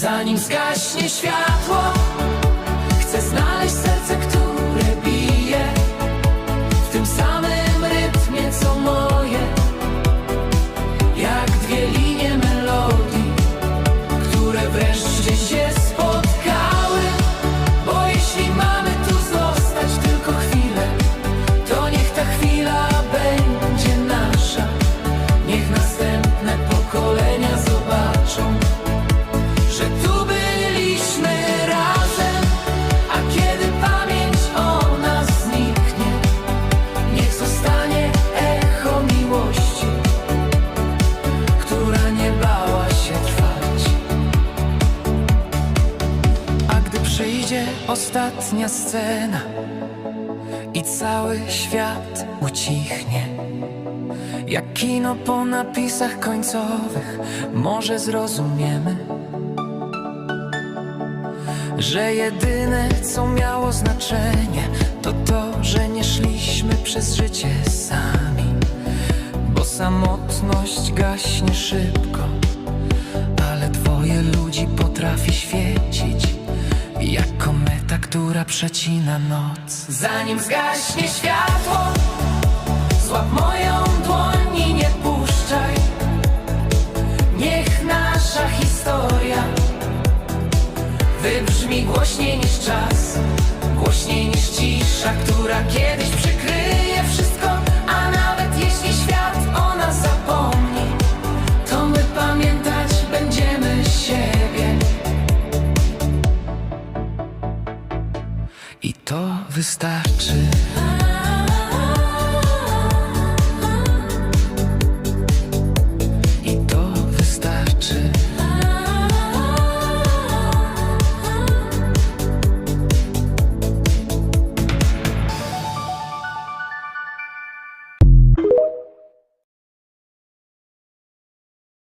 Zanim zgaśnie światło Chcę znaleźć gdy przyjdzie ostatnia scena i cały świat ucichnie. Jak kino po napisach końcowych, może zrozumiemy że jedyne co miało znaczenie to to, że nie szliśmy przez życie sami, bo samotność gaśnie szybko, ale dwoje ludzi potrafi świecić która przecina noc. Zanim zgaśnie światło, złap moją dłoń i nie puszczaj. Niech nasza historia Wybrzmi głośniej niż czas Głośniej niż cisza, która kiedyś przykryje wszystko A nawet jeśli świat i to wystarczy.